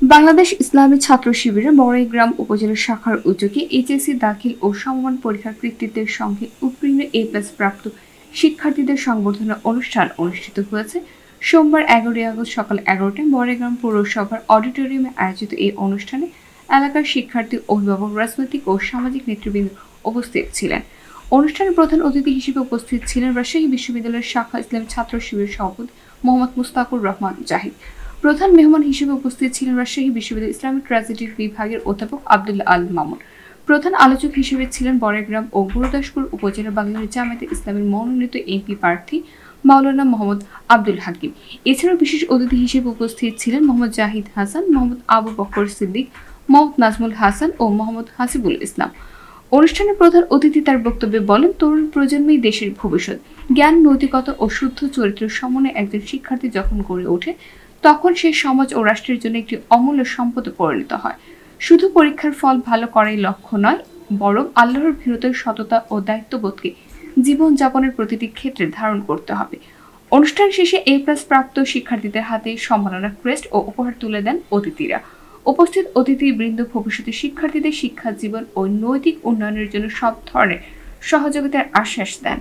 বাংলাদেশ ইসলামী ছাত্র শিবিরের বড়াইগ্রাম উপজেলা শাখার উদ্যোগে এইচএসসি দাখিল ও সমমান পরীক্ষার কৃতিত্বের সঙ্গে উত্তীর্ণ এ প্লাস প্রাপ্ত শিক্ষার্থীদের সংবর্ধনা অনুষ্ঠান অনুষ্ঠিত হয়েছে। সোমবার এগারোই আগস্ট সকাল এগারোটায় বড়াইগ্রাম পৌরসভার অডিটোরিয়ামে আয়োজিত এই অনুষ্ঠানে এলাকার শিক্ষার্থী, অভিভাবক, রাজনৈতিক ও সামাজিক নেতৃবৃন্দ উপস্থিত ছিলেন। অনুষ্ঠানে প্রধান অতিথি হিসেবে উপস্থিত ছিলেন রাজশাহী বিশ্ববিদ্যালয়ের শাখা ইসলামী ছাত্র শিবির সভাপতি মোহাম্মদ মুস্তাকুর রহমান জাহিদ। প্রধান মেহমান হিসেবে উপস্থিত ছিলেন রাজশাহী বিশ্ববিদ্যালয় ইসলামিক ট্র্যাজেডির বিভাগের অধ্যাপক আব্দুল্লাহ আল মামুন। প্রধান আলোচক হিসেবে ছিলেন বড়াইগ্রাম ও গুরুদাসপুর উপজেলা বাংলাদেশ জামায়াতে ইসলামের মনোনীত এমপি প্রার্থী মাওলানা মোহাম্মদ আব্দুল হাকিম। এছাড়াও বিশেষ অতিথি হিসেবে উপস্থিত ছিলেন মোহাম্মদ জাহিদ হাসান, মোহাম্মদ আবু বকর সিদ্দিক, মোহাম্মদ নাজমুল হাসান ও মোহাম্মদ হাসিবুল ইসলাম। অনুষ্ঠানে প্রধান অতিথি তার বক্তব্যে বলেন, তরুণ প্রজন্মই দেশের ভবিষ্যৎ। জ্ঞান, নৈতিকতা ও শুদ্ধ চরিত্রের সমন্বয়ে একজন শিক্ষার্থী যখন গড়ে ওঠে তখন সে সমাজ ও রাষ্ট্রের জন্য একটি অমূল্য সম্পদে পরিণত হয়। শুধু পরীক্ষার ফল ভালো করাই লক্ষ্য নয়, বরং আল্লাহর ভীরতার সততা ও দায়িত্ববোধকে জীবনযাপনের প্রতিটি ক্ষেত্রে ধারণ করতে হবে। অনুষ্ঠান শেষে এ প্লাস প্রাপ্ত শিক্ষার্থীদের হাতে সম্মাননা ক্রেস্ট ও উপহার তুলে দেন অতিথিরা। উপস্থিত অতিথিবৃন্দ ভবিষ্যতে শিক্ষার্থীদের শিক্ষা, জীবন ও নৈতিক উন্নয়নের জন্য সব ধরনের সহযোগিতার আশ্বাস দেন।